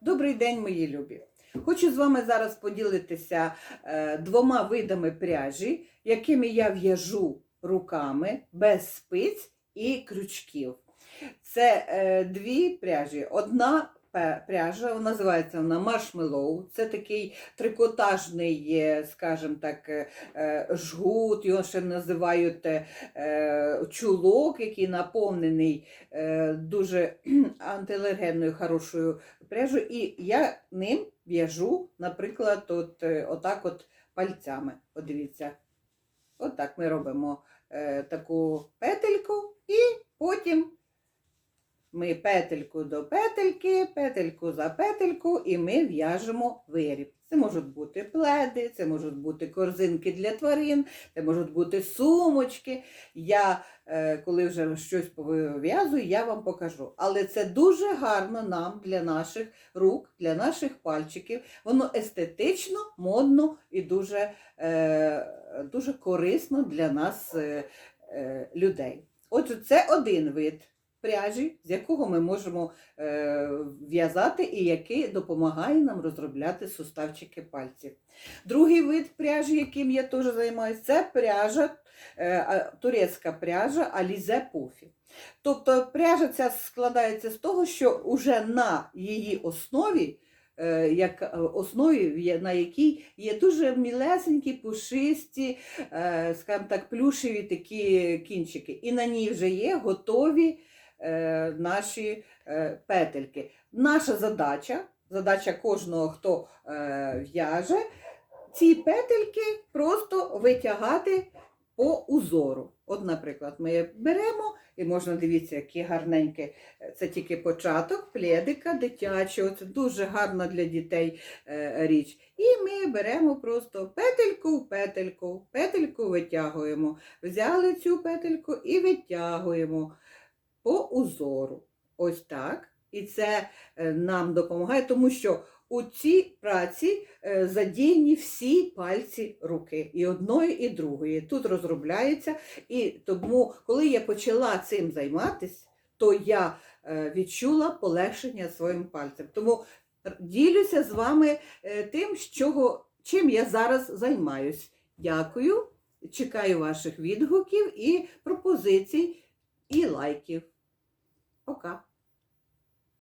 Добрий день, мої любі! Хочу з вами зараз поділитися е, двома видами пряжі, якими я в'яжу руками без спиць і крючків. Це е, дві пряжі. Одна пряжа, називається вона маршмеллоу. Це такий трикотажний, е, скажімо так, е, е, жгут, його ще називають чулок, який наповнений дуже антиалергенною хорошою пряжу, і я ним в'яжу, наприклад, от, отак от пальцями. От дивіться. Отак ми робимо таку петельку і потім ми петельку до петельки, петельку за петельку, і ми в'яжемо виріб. Це можуть бути пледи, це можуть бути корзинки для тварин, це можуть бути сумочки. Я, е, коли вже щось пов'язую, я вам покажу. Але це дуже гарно нам для наших рук, для наших пальчиків. Воно естетично, модно і дуже, е, дуже корисно для нас, е, людей. Отже, це один вид пряжі, з якого ми можемо е, в'язати і який допомагає нам розробляти суставчики пальців. Другий вид пряжі, яким я теж займаюся, це пряжа, е, турецька пряжа Alize Puffy. Тобто пряжа ця складається з того, що вже на її основі, е, як е, основі, на якій є дуже мілесенькі, пушисті, е, скажімо так, плюшеві такі кінчики. І на ній вже є готові наші е, петельки. Наша задача, задача кожного, хто е, в'яже, ці петельки просто витягати по узору. От, наприклад, ми беремо, і можна дивіться, які гарненькі. Це тільки початок пледика дитячого. Це дуже гарна для дітей е, річ. І ми беремо просто петельку в петельку, петельку витягуємо. Взяли цю петельку і витягуємо по узору. Ось так. І це е, нам допомагає, тому що у цій праці е, задіяні всі пальці руки, і одної, і другої. Тут розробляється. І тому, коли я почала цим займатися, то я е, відчула полегшення своїм пальцем. Тому ділюся з вами тим, чого, чим я зараз займаюсь. Дякую. Чекаю ваших відгуків і пропозицій, і лайків. OK.